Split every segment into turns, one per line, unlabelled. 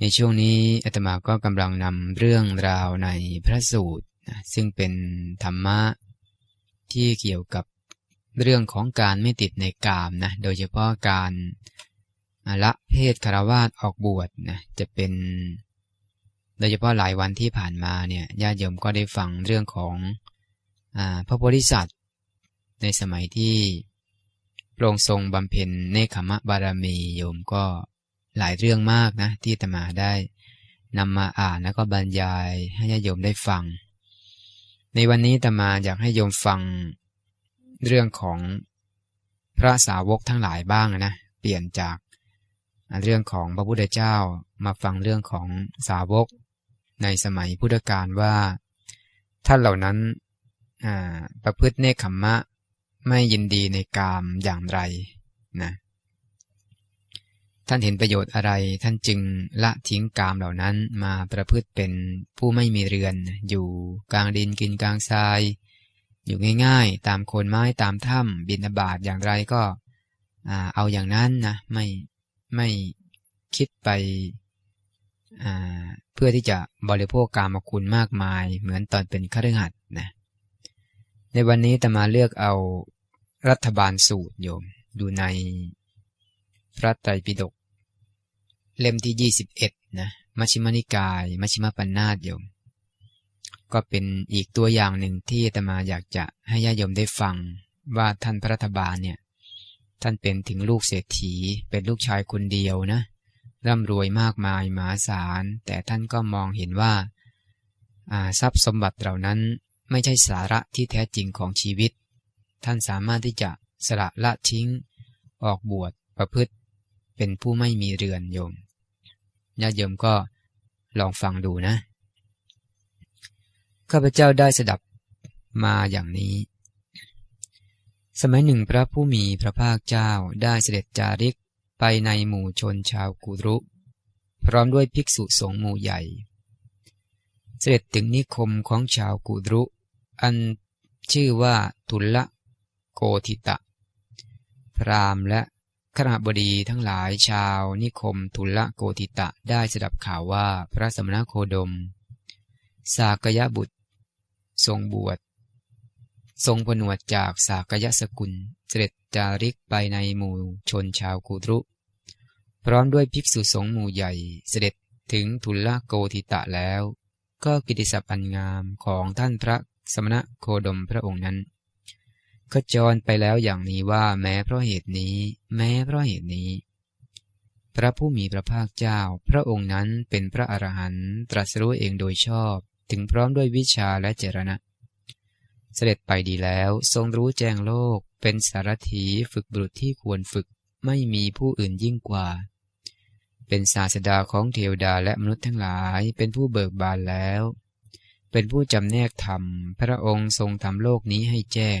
ในช่วงนี้อาตมาก็กำลังนำเรื่องราวในพระสูตรนะซึ่งเป็นธรรมะที่เกี่ยวกับเรื่องของการไม่ติดในกามนะ โดยเฉพาะการละเพศคารวาสออกบวชนะ จะเป็น โดยเฉพาะหลายวันที่ผ่านมาเนี่ยญาติโยมก็ได้ฟังเรื่องของอพระโพธิสัตว์ในสมัยที่พระองค์ทรงบำเพ็ญเนคขมะบารมีโยมก็ หลายเรื่องมากนะ ที่ตมาได้นำมาอ่านแล้วก็บรรยายให้ญาโยมได้ฟัง ในวันนี้ตมาอยากให้โยมฟังเรื่องของพระสาวกทั้งหลายบ้างนะ เปลี่ยนจากเรื่องของพระพุทธเจ้ามาฟังเรื่องของสาวกในสมัยพุทธกาลว่าท่านเหล่านั้นประพฤติเนคขมมะไม่ยินดีในกามอย่างไรนะ ท่านเห็นประโยชน์อะไร ท่านจึงละทิ้งกามเหล่านั้นมาประพฤติเป็นผู้ไม่มีเรือน อยู่กลางดินกินกลางทราย อยู่ง่ายๆ ตามโคนไม้ตามถ้ำบินบาตอย่างไรก็เอาอย่างนั้นนะไม่ไม่คิดไปเพื่อที่จะบริโภคกามคุณมากมาย เหมือนตอนเป็นข้าราชนะในวันนี้ตมาเลือกเอารัฐบาลสูตรโยม อยู่ใน พระไตรปิฎกเล่มที่21นะมัชฌิมานิกาย มัชฌิมปัญนาตโยม ก็เป็นอีกตัวอย่างหนึ่งที่ตมาอยากจะให้ญาติโยมได้ฟังว่าท่านพระรัฐบาลเนี่ย ท่านเป็นถึงลูกเศรษฐี เป็นลูกชายคนเดียวนะร่ำรวยมากมายมหาศาล แต่ท่านก็มองเห็นว่าทรัพย์สมบัติเหล่านั้นไม่ใช่สาระที่แท้จริงของชีวิต ท่านสามารถที่จะสละละทิ้ง ออกบวชประพฤติ เป็นผู้ไม่มีเรือนโยมญาติโยมก็ลองฟังดูนะ ข้าพเจ้าได้สดับมาอย่างนี้ สมัยหนึ่งพระผู้มีพระภาคเจ้าได้เสด็จจาริกไปในหมู่ชนชาวกุรุ พร้อมด้วยภิกษุสงฆ์หมู่ใหญ่ เสด็จถึงนิคมของชาวกุรุ อันชื่อว่าทุลละโกธิตะ พรามและ ขณะบดีทั้งหลายชาวนิคมทุลละโกธิตะได้สดับข่าวว่าพระสมณโคดม สากยะบุตร ทรงบวช ทรงผนวดจากสากยะสกุล เสด็จจาริกไปในหมู่ชนชาวกูตรุพร้อมด้วยภิกษุสงฆ์หมู่ใหญ่เสด็จถึงทุลละโกธิตะแล้ว ก็กิติศัพท์อันงามของท่านพระสมณะโคดมพระองค์นั้น ก็จรไปแล้วอย่างนี้ว่าแม้เพราะเหตุนี้ แม้เพราะเหตุนี้ พระผู้มีพระภาคเจ้า พระองค์นั้นเป็นพระอรหันต์ตรัสรู้เองโดยชอบ ถึงพร้อมด้วยวิชาและเจรณะ เสด็จไปดีแล้วทรงรู้แจ้งโลก เป็นสารถีฝึกบุรุษที่ควรฝึกไม่มีผู้อื่นยิ่งกว่า เป็นศาสดาของเทวดาและมนุษย์ทั้งหลายเป็นผู้เบิกบานแล้ว เป็นผู้จำแนกธรรม พระองค์ทรงทำโลกนี้ให้แจ้ง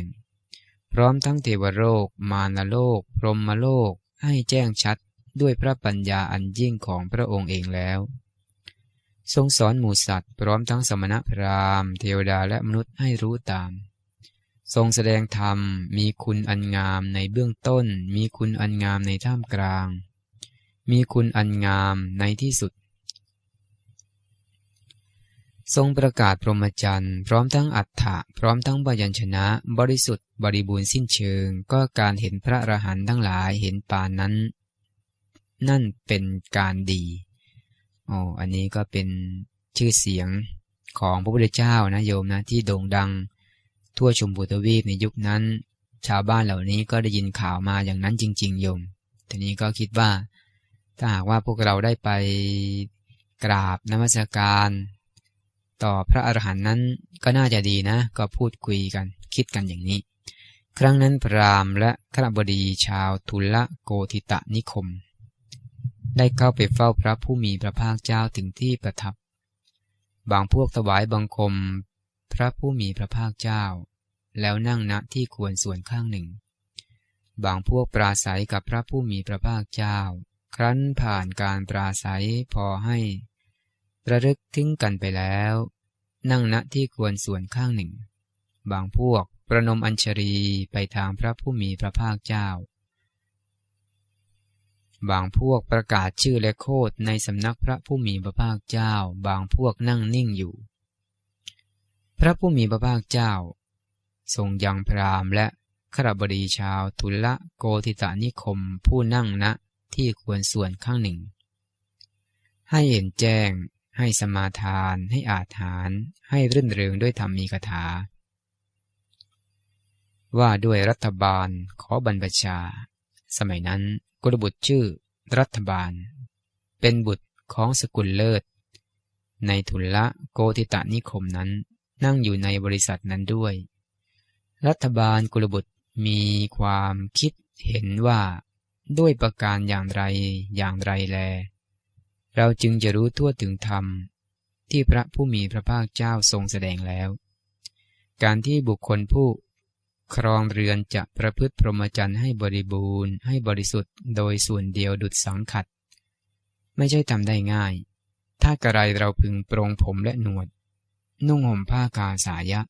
พร้อมทั้งเทวโลก มารโลก พรหมโลก ให้แจ้งชัดด้วยพระปัญญาอันยิ่งของพระองค์เองแล้ว ทรงสอนหมูสัตว์ พร้อมทั้งสมณพราหมณ์เทวดาและมนุษย์ให้รู้ตาม ทรงแสดงธรรมมีคุณอันงามในเบื้องต้น มีคุณอันงามในท่ามกลาง มีคุณอันงามในที่สุด ทรงประกาศพรหมจรรย์พร้อมทั้งอัฏฐะพร้อมทั้งบยัญชนะ บริสุทธิ์บริบูรณ์สิ้นเชิง ก็การเห็นพระอรหันต์ทั้งหลายเห็นปานนั้น นั่นเป็นการดีอ๋ออันนี้ก็เป็นชื่อเสียงของพระพุทธเจ้านะโยมนะที่โด่งดัง ทั่วชมพูทวีปในยุคนั้น ชาวบ้านเหล่านี้ก็ได้ยินข่าวมาอย่างนั้นจริง ๆ โยมทีนี้ก็คิดว่า ถ้าหากว่าพวกเราได้ไปกราบนมัสการ ต่อพระอรหันต์นั้นก็น่าจะดีนะ ก็พูดคุยกัน คิดกันอย่างนี้ ครั้งนั้นพราหมณ์และขณบดีชาวทุลโกธิตะนิคม ได้เข้าไปเฝ้าพระผู้มีพระภาคเจ้าถึงที่ประทับ บางพวกถวายบังคม พระผู้มีพระภาคเจ้า แล้วนั่งณที่ควรส่วนข้างหนึ่ง บางพวกปราศัยกับพระผู้มีพระภาคเจ้า ครั้นผ่านการปราศัยพอให้ระลึกถึงกันไปแล้ว นั่งณที่ควรส่วนข้างหนึ่ง บางพวกประนมอัญชรีไปทางพระผู้มีพระภาคเจ้า บางพวกประกาศชื่อและโคดในสำนักพระผู้มีพระภาคเจ้า บางพวกนั่งนิ่งอยู่ พระผู้มีพระภาคเจ้า ทรงยังพราหมณ์และขรบดีชาวทุลโกธิตานิคมผู้นั่งณที่ควรส่วนข้างหนึ่ง ให้เห็นแจ้ง ให้สมาทาน ให้อาถาน ให้รื่นเริงด้วยธรรมีกถา ว่าด้วยรัฐบาลขอบรรพชา สมัยนั้นกุลบุตรชื่อ รัฐบาล เป็นบุตรของสกุลเลิศ ในทุลละโกธิตานิคมนั้นนั่งอยู่ในบริษัทนั้นด้วย รัฐบาลกุลบุตรมีความคิดเห็นว่าด้วยประการอย่างไรอย่างไรแล เราจึงจะรู้ทั่วถึงธรรม ที่พระผู้มีพระภาคเจ้าทรงแสดงแล้ว การที่บุคคลผู้ครองเรือนจะประพฤติพรหมจรรย์ให้บริบูรณ์ ให้บริสุทธิ์โดยส่วนเดียวดุดสังขัด ไม่ใช่ทำได้ง่าย ถ้ากระไรเราพึงปรงผมและหนวด นุ่งห่มผ้ากาสายะ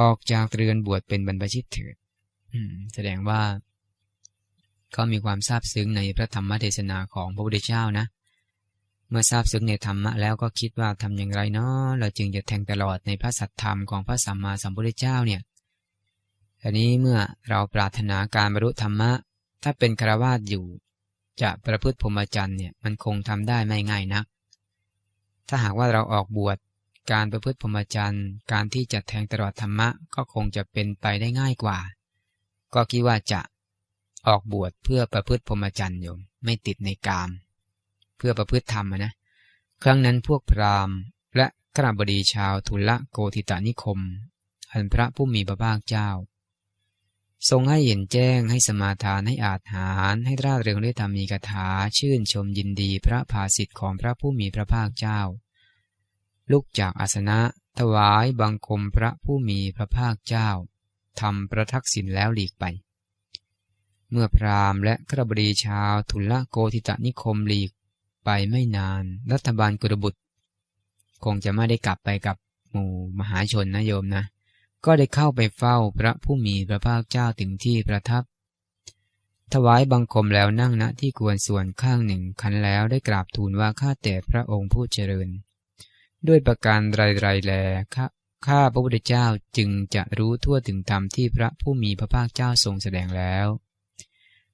ออกจากเรือนบวชเป็นบรรพชิตเถิดแสดงว่าเขามีความซาบซึ้งในพระธรรมเทศนาของพระพุทธเจ้านะ เมื่อซาบซึ้งในธรรมะแล้วก็คิดว่าทำอย่างไรเนาะเราจึงจะแทงตลอดในพระสัทธรรมของพระสัมมาสัมพุทธเจ้าเนี่ยอันนี้เมื่อเราปรารถนาการบรรลุธรรมะ ถ้าเป็นคราวาสอยู่ จะประพฤติพรหมจรรย์เนี่ยมันคงทำได้ไม่ง่ายนัก ถ้าหากว่าเราออกบวชการประพฤติพรหมจรรย์การที่จะแทงตลอดธรรมะก็คงจะเป็นไปได้ง่ายกว่า ก็คิดว่าจะออกบวชเพื่อประพฤติพรหมจรรย์โยมไม่ติดในกาม เพื่อประพฤติธรรมนะครั้งนั้นพวกพราหมณ์ และขณบดีชาวทุลโกธิตานิคม อันพระผู้มีพระภาคเจ้า ทรงให้เห็นแจ้งให้สมาทานให้อาถหารให้ร่าเริงด้วยธรรมีกถาชื่นชมยินดีพระภาสิทธิ์ของพระผู้มีพระภาคเจ้า ลุกจากอาสนะถวายบังคมพระผู้มีพระภาคเจ้าทำประทักษิณแล้วหลีกไป เมื่อพราหมณ์และขรบดีชาวทุลโกธิตนิคมหลีก ไปไม่นาน รัฐบาลกุรบุตร คงจะไม่ได้กลับไปกับหมู่มหาชนนะโยมนะ ก็ได้เข้าไปเฝ้าพระผู้มีพระภาคเจ้าถึงที่ประทับ ถวายบังคมแล้วนั่งณที่ควรส่วนข้างหนึ่งคันแล้วได้กราบทูลว่าข้าแต่พระองค์ผู้เจริญ ด้วยประการไรๆแลข้าข้าพระพุทธเจ้าจึงจะรู้ทั่วถึงธรรมที่พระผู้มีพระภาคเจ้าทรงแสดงแล้ว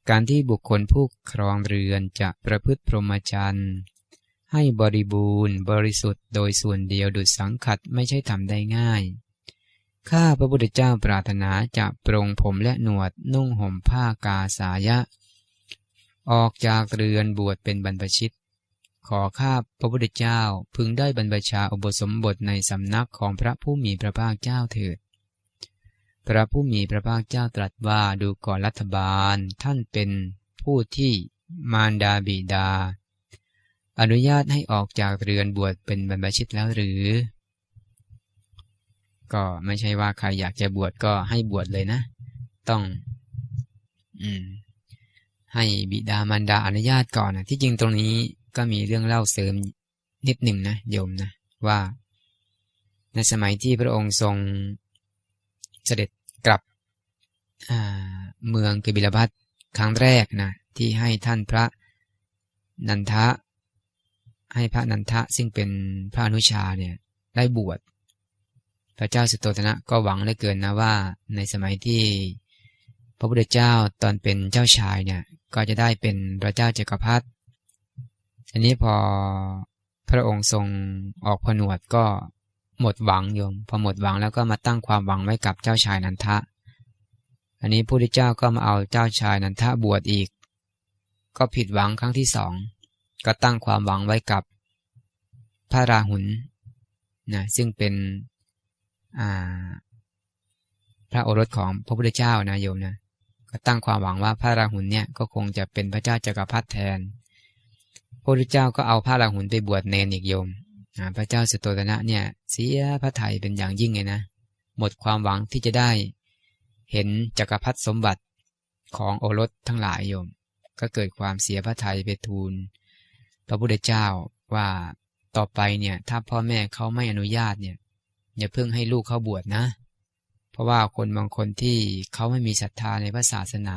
การที่บุคคลผู้ครองเรือนจะประพฤติพรหมจรรย์ให้บริบูรณ์บริสุทธิ์โดยส่วนเดียวดุดสังขัดไม่ใช่ทำได้ง่าย ข้าพระพุทธเจ้าปรารถนาจะปรงผมและหนวดนุ่งห่มผ้ากาสายะ ออกจากเรือนบวชเป็นบรรพชิต ขอข้าพระพุทธเจ้าพึงได้บรรพชาอุปสมบทในสำนักของพระผู้มีพระภาคเจ้าเถิด พระผู้มีพระภาคเจ้าตรัสว่าดูก่อนรัฐบาล ท่านเป็นผู้ที่มารดาบิดา อนุญาตให้ออกจากเรือนบวชเป็นบรรพชิตแล้วหรือ ก็ไม่ใช่ว่าใครอยากจะบวชก็ให้บวชเลยนะ ต้อง อืม ให้บิดามารดาอนุญาตก่อนนะที่จริงตรงนี้ก็มีเรื่องเล่าเสริมนิดหนึ่งนะโยมนะว่า ในสมัยที่พระองค์ทรง เสด็จกลับเมืองกบิลพัทครั้งแรกนะที่ให้ท่านพระนันทะ ให้พระนันทะซึ่งเป็นพระอนุชาเนี่ยได้บวชพระเจ้าสุโตนะก็หวังเหลือเกินนะว่า ในสมัยที่พระพุทธเจ้าตอนเป็นเจ้าชายเนี่ยก็จะได้เป็นพระเจ้าจักรพรรดิอันนี้พอพระองค์ทรงออกผนวดก็ หมดหวังโยม พอหมดหวังแล้วก็มาตั้งความหวังไว้กับเจ้าชายนันทะ อันนี้พระพุทธเจ้าก็มาเอาเจ้าชายนันทะบวชอีก ก็ผิดหวังครั้งที่สองก็ตั้งความหวังไว้กับพระราหุลนะซึ่งเป็นพระโอรสของพระพุทธเจ้านะโยมนะก็ตั้งความหวังว่าพระราหุลเนี่ยก็คงจะเป็นพระเจ้าจักรพรรดิแทนพระพุทธเจ้าก็เอาพระราหุลไปบวชเนนอีกโยม พระเจ้าสุโตตนะเนี่ย เสียพระไทยเป็นอย่างยิ่งเลยนะ หมดความหวังที่จะได้ เห็นจักรพรรดิสมบัติของโอรสทั้งหลายโยม ก็เกิดความเสียพระไทยไปทูล พระพุทธเจ้าว่าต่อไปเนี่ยถ้าพ่อแม่เขาไม่อนุญาตเนี่ยอย่าเพิ่งให้ลูกเขาบวชนะ เพราะว่าคนบางคนที่เขาไม่มีศรัทธาในพระศาสนา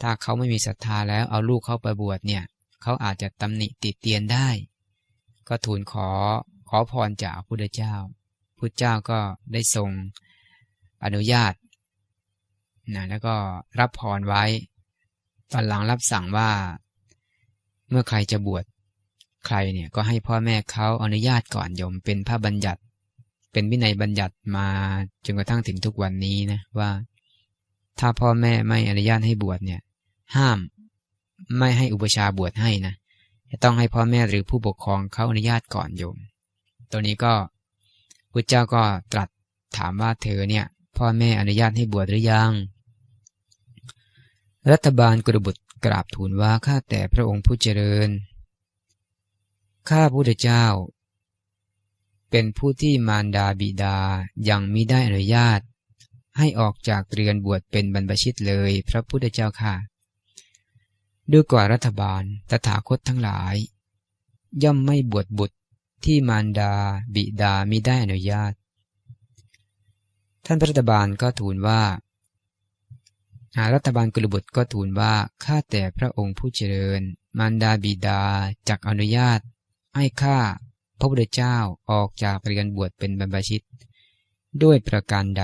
ถ้าเขาไม่มีศรัทธาแล้วเอาลูกเขาไปบวชเนี่ยเขาอาจจะตำหนิติเตียนได้ ก็ทูลขอขอพรจากพระพุทธเจ้า พุทธเจ้าก็ได้ทรงอนุญาตนะแล้วก็รับพรไว้ ตอนหลังรับสั่งว่า เมื่อใครจะบวชใครเนี่ยก็ให้พ่อแม่เขาอนุญาตก่อนโยมเป็นพระบัญญัติ เป็นวินัยบัญญัติมาจนกระทั่งถึงทุกวันนี้นะว่า ถ้าพ่อแม่ไม่อนุญาตให้บวชเนี่ย ห้ามไม่ให้อุปชาบวชให้นะ จะต้องให้พ่อแม่หรือผู้ปกครองเขาอนุญาตก่อนโยม ตัวนี้ก็พุทธเจ้าก็ตรัสถามว่าเธอเนี่ยพ่อแม่อนุญาตให้บวชหรือยัง รัฐบาลกรุบุตรกราบทูลว่าข้าแต่พระองค์ผู้เจริญ ข้าพุทธเจ้า เป็นผู้ที่มารดาบิดายังมิได้อนุญาต ให้ออกจากเรือนบวชเป็นบรรพชิตเลย พระพุทธเจ้าค่ะ ดูกว่ารัฐบาลตถาคตทั้งหลาย ย่อมไม่บวชบุตรที่มารดาบิดามิได้อนุญาต ท่านพระรัฐบาลก็ทูลว่าหารัฐบาลกุลบุตรก็ทูลว่าข้าแต่พระองค์ผู้เจริญ มารดาบิดาจักอนุญาตให้ข้าพระพุทธเจ้าออกจากเรียนบวชเป็นบรรพชิต ด้วยประการใด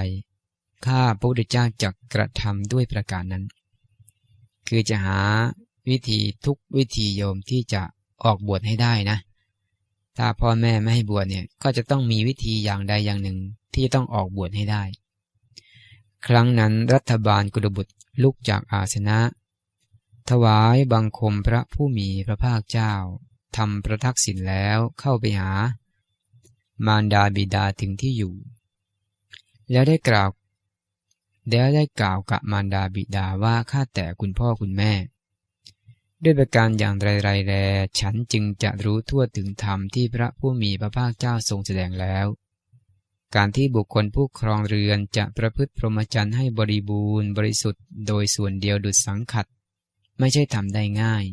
ข้าพระพุทธเจ้าจักกระทำด้วยประการนั้น คือจะหา วิธีทุกวิธีโยมที่จะออกบวชให้ได้นะ ถ้าพ่อแม่ไม่ให้บวชเนี่ยก็จะต้องมีวิธีอย่างใดอย่างหนึ่งที่ต้องออกบวชให้ได้ ครั้งนั้นรัฐบาลกุลบุตรลุกจากอาสนะ ถวายบังคมพระผู้มีพระภาคเจ้าทำประทักษิณแล้วเข้าไปหา มารดาบิดาถึงที่อยู่ แล้วได้กล่าวแล้วได้กล่าวกับมารดาบิดาว่าข้าแต่คุณพ่อคุณแม่ ด้วยประการอย่างไรไรแลฉันจึงจะรู้ทั่วถึงธรรมที่พระผู้มีพระภาคเจ้าทรงแสดงแล้ว การที่บุคคลผู้ครองเรือนจะประพฤติพรหมจรรย์ให้บริบูรณ์บริสุทธิ์โดยส่วนเดียวดุจสังขัด ไม่ใช่ทำได้ง่าย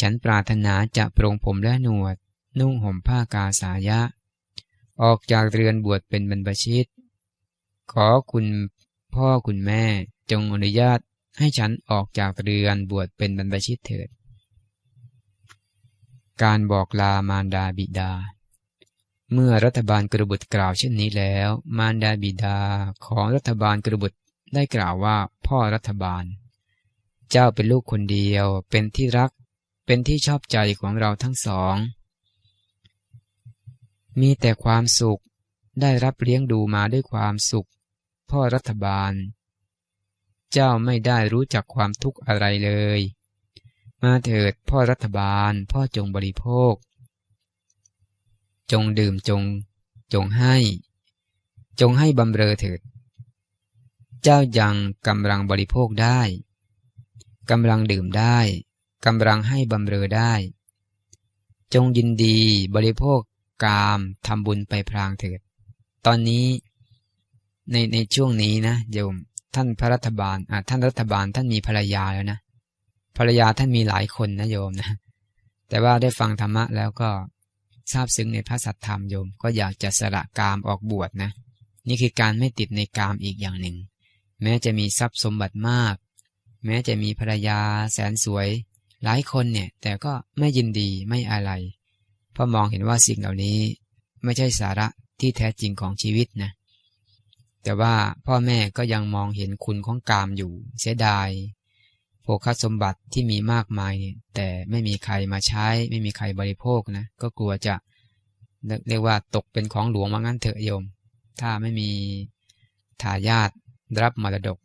ฉันปรารถนาจะปรงผมและหนวด นุ่งห่มผ้ากาสายะ ออกจากเรือนบวชเป็นบรรพชิต ขอคุณพ่อคุณแม่จงอนุญาต ให้ฉันออกจากเรือนบวชเป็นบรรพชิตเถิด การบอกลามารดาบิดา เมื่อรัฐบาลกระบุตรกล่าวเช่นนี้แล้ว มารดาบิดาของรัฐบาลกระบุตรได้กล่าวว่าพ่อรัฐบาล เจ้าเป็นลูกคนเดียว เป็นที่รัก เป็นที่ชอบใจของเราทั้งสอง มีแต่ความสุข ได้รับเลี้ยงดูมาด้วยความสุข พ่อรัฐบาล เจ้าไม่ได้รู้จักความทุกข์อะไรเลย มาเถิดพ่อรัฐบาล พ่อจงบริโภค จงดื่มจง จงให้ จงให้บำเรอเถิด เจ้ายังกำลังบริโภคได้กำลังดื่มได้กำลังให้บำเรอได้ จงยินดีบริโภคกามทำบุญไปพรางเถิด ตอนนี้ในในช่วงนี้นะโยม ท่านพระรัฐบาลอ่าท่านรัฐบาลท่านมีภรรยาแล้วนะภรรยาท่านมีหลายคนนะโยมนะ แต่ว่าได้ฟังธรรมะแล้วก็ทราบซึ้งในพระสัทธรรมโยม ก็อยากจะสละกามออกบวชนะ นี่คือการไม่ติดในกามอีกอย่างหนึ่ง แม้จะมีทรัพย์สมบัติมาก แม้จะมีภรรยาแสนสวย หลายคนเนี่ย แต่ก็ไม่ยินดีไม่อะไร เพราะมองเห็นว่าสิ่งเหล่านี้ไม่ใช่สาระที่แท้จริงของชีวิตนะ แต่ว่าพ่อแม่ก็ยังมองเห็นคุณของกามอยู่ เสียดายโภคสมบัติที่มีมากมายเนี่ยแต่ไม่มีใครมาใช้ ไม่มีใครบริโภคนะก็กลัวจะเรียกว่าตกเป็นของหลวงว่างั้นเถอะโยม ถ้าไม่มีทายาทรับมรดก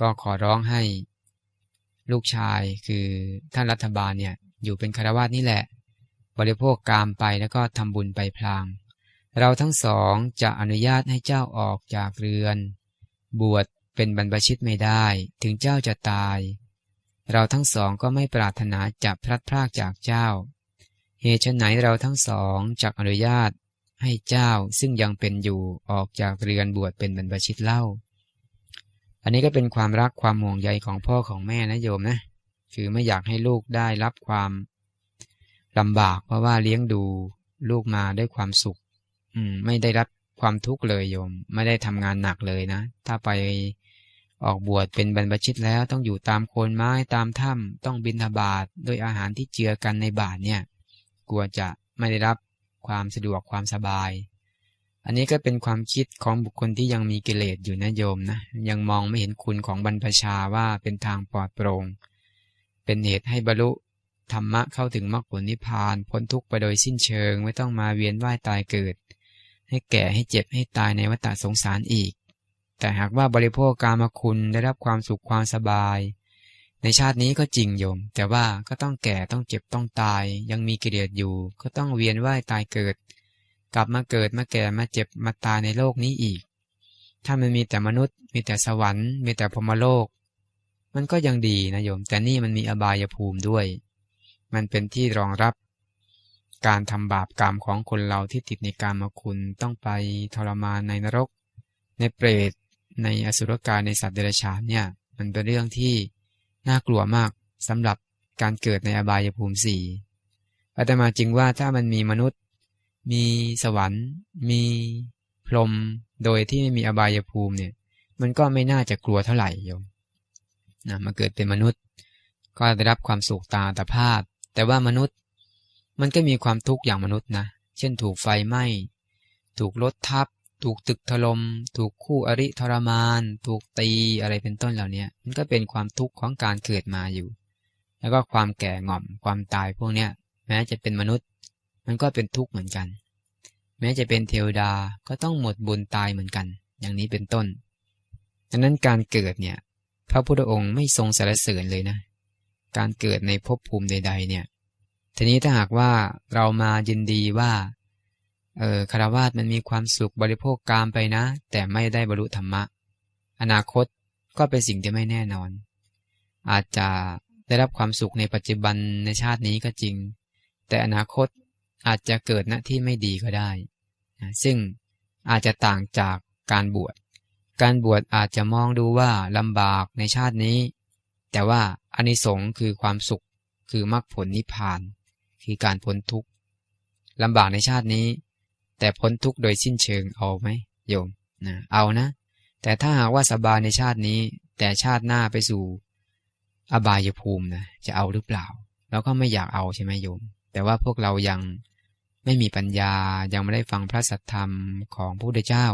ก็ขอร้องให้ลูกชายคือท่านรัฐบาลเนี่ยอยู่เป็นคารวาสนี่แหละ บริโภคกามไปแล้วก็ทำบุญไปพลาง เราทั้งสองจะอนุญาตให้เจ้าออกจากเรือน บวชเป็นบรรพชิตไม่ได้ถึงเจ้าจะตาย เราทั้งสองก็ไม่ปรารถนาจะพลัดพรากจากเจ้า เหตุไหนเราทั้งสองจักอนุญาตให้เจ้าซึ่งยังเป็นอยู่ออกจากเรือนบวชเป็นบรรพชิตเล่า อันนี้ก็เป็นความรักความห่วงใยของพ่อของแม่นะโยมนะ คือไม่อยากให้ลูกได้รับความลำบากเพราะว่าเลี้ยงดูลูกมาด้วยความสุข อืม ไม่ได้รับความทุกข์เลยโยม ไม่ได้ทำงานหนักเลยนะ ถ้าไปออกบวชเป็นบรรพชิตแล้วต้องอยู่ตามโคนไม้ตามถ้ำต้องบินทบาทโดยอาหารที่เจือกันในบาทเนี่ย กลัวจะไม่ได้รับความสะดวกความสบาย อันนี้ก็เป็นความคิดของบุคคลที่ยังมีกิเลสอยู่นะโยมนะ ยังมองไม่เห็นคุณของบรรพชาว่าเป็นทางปลอดโปร่ง เป็นเหตุให้บรรลุธรรมะเข้าถึงมรรคผลนิพพานพ้นทุกข์ไปโดยสิ้นเชิง ไม่ต้องมาเวียนว่ายตายเกิด ให้แก่ให้เจ็บให้ตายในวัฏสงสารอีก แต่หากว่าบริโภคกามคุณได้รับความสุขความสบาย ในชาตินี้ก็จริงโยม แต่ว่าก็ต้องแก่ต้องเจ็บต้องตาย ยังมีกิเลสอยู่ ก็ต้องเวียนว่ายตายเกิด กลับมาเกิดมาแก่มาเจ็บมาตายในโลกนี้อีก ถ้ามันมีแต่มนุษย์ มีแต่สวรรค์ มีแต่พรมโลก มันก็ยังดีนะโยม แต่นี่มันมีอบายภูมิด้วย มันเป็นที่รองรับ การทำบาปกรรมของคนเราที่ติดในการมาคุณต้องไปทรมานในนรก ในเปรตในอสุรกายในสัตว์เดรัจฉานเนี่ย มันเป็นเรื่องที่น่ากลัวมากสำหรับการเกิดในอบายภูมิสี่อาตมาจริงว่าถ้ามันมีมนุษย์ มีสวรรค์ มีพรหมโดยที่ไม่มีอบายภูมิเนี่ย มันก็ไม่น่าจะกลัวเท่าไหร่โยมนะมาเกิดเป็นมนุษย์ ก็ได้รับความสุขตาตาภาพ แต่ว่ามนุษย์ มันก็มีความทุกข์อย่างมนุษย์นะ เช่นถูกไฟไหม้ ถูกรถทับ ถูกตึกถลม่ม ถูกคู่อริทรมาน ถูกตีอะไรเป็นต้นเหล่านี้มันก็เป็นความทุกข์ของการเกิดมาอยู่ แล้วก็ความแก่ง่อม ความตายพวกเนี้ย แม้จะเป็นมนุษย์ มันก็เป็นทุกข์เหมือนกัน แม้จะเป็นเทวดา ก็ต้องหมดบุญตายเหมือนกัน อย่างนี้เป็นต้น ดังนั้นการเกิดเนี่ย พระพุทธองค์ไม่ทรงสรรเสริญเลยนะ การเกิดในภพภูมิใด ๆ เนี่ย ทีนี้ถ้าหากว่าเรามายินดีว่าเออคารวาสมันมีความสุขบริโภคกามไปนะ แต่ไม่ได้บรรลุธรรมะ อนาคตก็เป็นสิ่งที่ไม่แน่นอน อาจจะได้รับความสุขในปัจจุบันในชาตินี้ก็จริง แต่อนาคตอาจจะเกิดณที่ไม่ดีก็ได้ ซึ่งอาจจะต่างจากการบวช การบวชอาจจะมองดูว่าลำบากในชาตินี้ แต่ว่าอนิสงส์คือความสุขคือมรรคผลนิพพาน คือการพ้นทุกข์ลำบากในชาตินี้ แต่พ้นทุกข์โดยสิ้นเชิงเอาไหมโยมนะเอานะ แต่ถ้าหากว่าสบายในชาตินี้ แต่ชาติหน้าไปสู่ อบายภูมินะจะเอาหรือเปล่าเราก็ไม่อยากเอาใช่ไหมโยม แต่ว่าพวกเรายังไม่มีปัญญายังไม่ได้ฟังพระสัทธรรมของพระพุทธเจ้า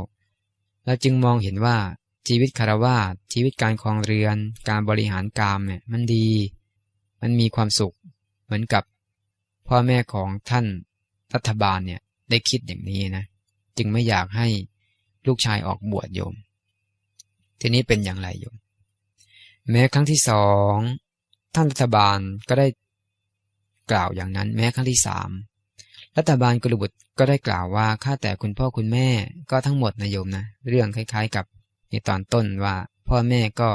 เราจึงมองเห็นว่าชีวิตคารวาชีวิตการคลองเรือน การบริหารกามเนี่ยมันดี มันมีความสุข เหมือนกับ พ่อแม่ของท่านรัฐบาลเนี่ยได้คิดอย่างนี้นะ จึงไม่อยากให้ลูกชายออกบวชโยม ทีนี้เป็นอย่างไรโยม แม้ครั้งที่สองท่านรัฐบาลก็ได้กล่าวอย่างนั้น แม้ครั้งที่สามรัฐบาลกรุบุตรก็ได้กล่าวว่าข้าแต่คุณพ่อคุณแม่ก็ทั้งหมดนะโยมนะ เรื่องคล้าย ๆ กับในตอนต้นว่าพ่อแม่ก็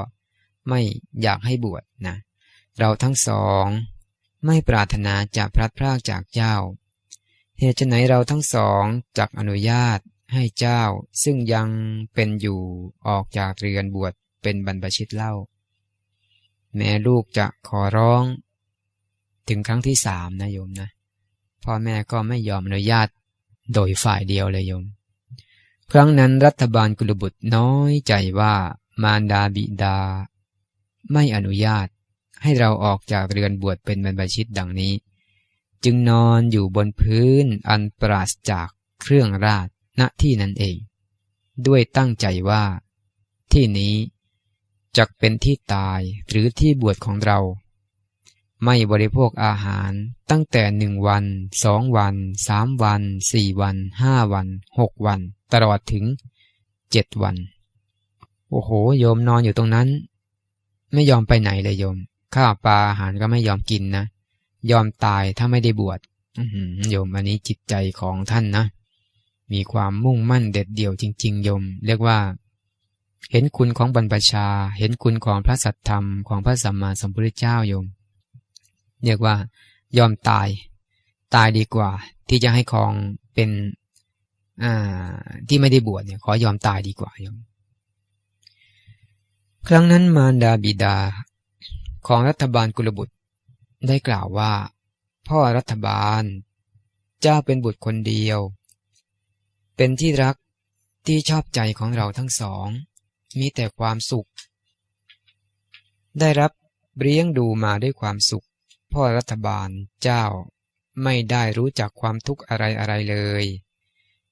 ไม่อยากให้บวชนะ เราทั้งสอง ไม่ปรารถนาจะพลัดพรากจากเจ้า เหตุไหนเราทั้งสองจักอนุญาตให้เจ้าซึ่งยังเป็นอยู่ออกจากเรือนบวชเป็นบรรพชิตเล่า แม่ลูกจะขอร้อง ถึงครั้งที่สามนะโยมนะพ่อแม่ก็ไม่ยอมอนุญาตโดยฝ่ายเดียวเลยโยม ครั้งนั้นรัฐบาลกุลบุตรน้อยใจว่ามารดาบิดา ไม่อนุญาต ให้เราออกจากเรือนบวชเป็นบรรพชิตดังนี้ จึงนอนอยู่บนพื้นอันปราศจากเครื่องราชณที่นั้นเอง ด้วยตั้งใจว่า ที่นี้จะเป็นที่ตายหรือที่บวชของเรา ไม่บริโภคอาหารตั้งแต่หนึ่งวันสองวันสามวันสี่วันห้าวันหกวัน ตลอดถึงเจ็ดวัน โอ้โห โยมนอนอยู่ตรงนั้น ไม่ยอมไปไหนเลยโยม ข้าวปลาอาหารก็ไม่ยอมกินนะ ยอมตายถ้าไม่ได้บวชโยมอันนี้จิตใจของท่านนะ มีความมุ่งมั่นเด็ดเดี่ยวจริง ๆ โยม เรียกว่า เห็นคุณของบรรพชา เห็นคุณของพระสัทธรรมของพระสัมมาสัมพุทธเจ้าโยม เรียกว่ายอมตาย ตายดีกว่า ที่จะให้ครองเป็นอ่าที่ไม่ได้บวชเนี่ย ขอยอมตายดีกว่าโยม ครั้งนั้นมารดาบิดา ของรัฐบาลกุลบุตร ได้กล่าวว่า พ่อรัฐบาล เจ้าเป็นบุตรคนเดียว เป็นที่รักที่ชอบใจของเราทั้งสอง มีแต่ความสุข ได้รับเลี้ยงดูมาด้วยความสุข พ่อรัฐบาลเจ้าไม่ได้รู้จักความทุกข์อะไรอะไรเลย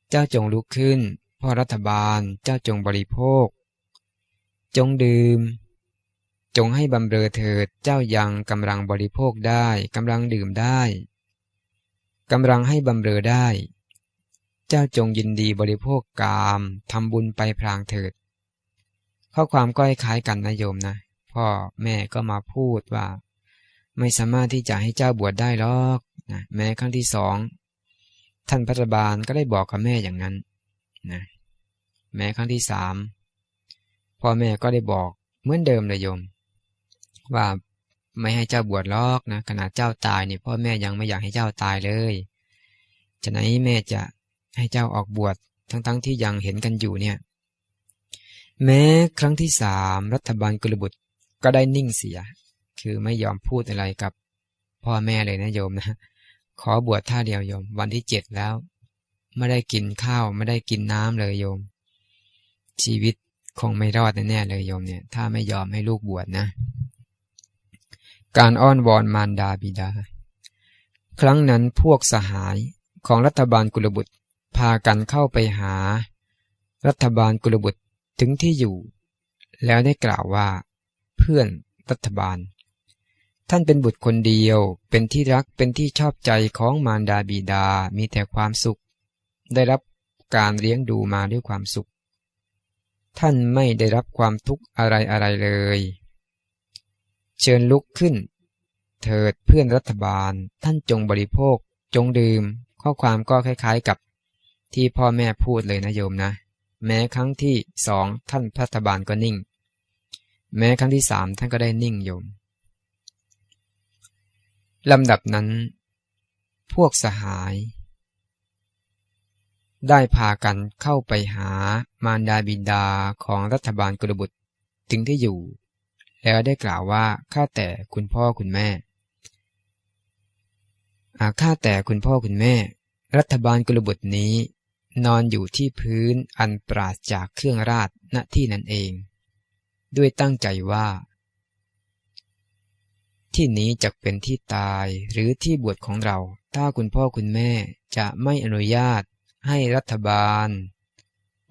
เจ้าจงลุกขึ้น พ่อรัฐบาลเจ้าจงบริโภค จงดื่ม จงให้บำเรอเถิดเจ้ายังกำลังบริโภคได้กำลังดื่มได้กำลังให้บำเรอได้ เจ้าจงยินดีบริโภคกามทำบุญไปพลางเถิด ข้อความก็คล้ายกันนะโยมนะ พ่อแม่ก็มาพูดว่า ไม่สามารถที่จะให้เจ้าบวชได้หรอกนะแม้ครั้งที่สองท่านพัฒบาลก็ได้บอกกับแม่อย่างนั้นนะแม้ครั้งที่สามพ่อแม่ก็ได้บอกเหมือนเดิมเลยโยม ว่าไม่ให้เจ้าบวชลอกนะขณะเจ้าตายเนี่ยพ่อแม่ยังไม่อยากให้เจ้าตายเลยฉะนั้นแม่จะให้เจ้าออกบวชทั้งๆทที่ยังเห็นกันอยู่เนี่ย แม้ครั้งที่สามรัฐบาลกุลบุตรก็ได้นิ่งเสีย คือไม่ยอมพูดอะไรกับพ่อแม่เลยนะโยมนะขอบวชท่าเดียวโยม วันที่เจ็ดแล้ว ไม่ได้กินข้าวไม่ได้กินน้ำเลยโยม ชีวิตคงไม่รอดแน่เลยโยมเนี่ย ถ้าไม่ยอมให้ลูกบวชนะ การอ้อนวอนมารดาบิดา ครั้งนั้นพวกสหายของรัฐบาลกุลบุตรพากันเข้าไปหา รัฐบาลกุลบุตรถึงที่อยู่ แล้วได้กล่าวว่า เพื่อนรัฐบาล ท่านเป็นบุตรคนเดียวเป็นที่รักเป็นที่ชอบใจของมารดาบิดามีแต่ความสุข ได้รับการเลี้ยงดูมาด้วยความสุข ท่านไม่ได้รับความทุกข์อะไรอะไรเลย เชิญลุกขึ้น เถิดเพื่อนรัฐบาล ท่านจงบริโภค จงดื่ม ข้อความก็คล้ายๆกับ ที่พ่อแม่พูดเลยนะโยมนะ แม้ครั้งที่สองท่านรัฐบาลก็นิ่ง แม้ครั้งที่สามท่านก็ได้นิ่งโยมลำดับนั้น พวกสหาย ได้พากันเข้าไปหามารดาบิดาของรัฐบาลกุลบุตรถึงที่อยู่ แล้วได้กล่าวว่าข้าแต่คุณพ่อคุณแม่อาข้าแต่คุณพ่อคุณแม่ รัฐบาลกุลบุตรนี้ นอนอยู่ที่พื้นอันปราศจากเครื่องราชณที่นั้นเอง ด้วยตั้งใจว่า ที่นี้จะเป็นที่ตายหรือที่บวชของเรา ถ้าคุณพ่อคุณแม่จะไม่อนุญาตให้รัฐบาล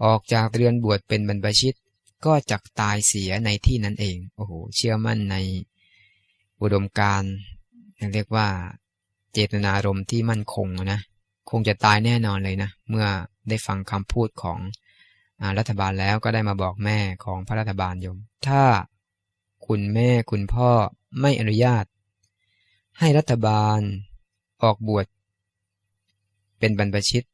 ออกจากเรือนบวชเป็นบรรพชิต ก็จะตายเสียในที่นั้นเอง โอ้โห เชื่อมั่นในอุดมการเรียกว่า เจตนารมณ์ที่มั่นคงนะ คงจะตายแน่นอนเลยนะ เมื่อได้ฟังคำพูดของรัฐบาลแล้วก็ได้มาบอกแม่ของพระรัฐบาลยม ถ้าคุณแม่คุณพ่อไม่อนุญาต ให้รัฐบาลออกบวชเป็นบรรพชิต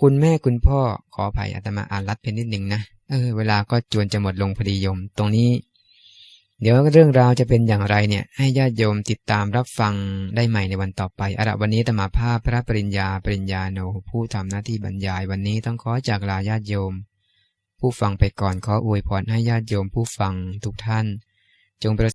คุณแม่คุณพ่อขออภัยอาตมาอ่านรัดเป็นนิดหนึ่งนะ เออ เวลาก็จวนจะหมดลงพอดีโยม ตรงนี้ เดี๋ยวเรื่องราวจะเป็นอย่างไรเนี่ย ให้ญาติโยมติดตามรับฟังได้ใหม่ในวันต่อไปอาระวันนี้ตมาภาพพระปริญญาปริญญาโน ผู้ทำหน้าที่บรรยายวันนี้ต้องขอจากลาญาติโยม ผู้ฟังไปก่อนขออวยพรให้ญาติโยมผู้ฟังทุกท่าน จงประ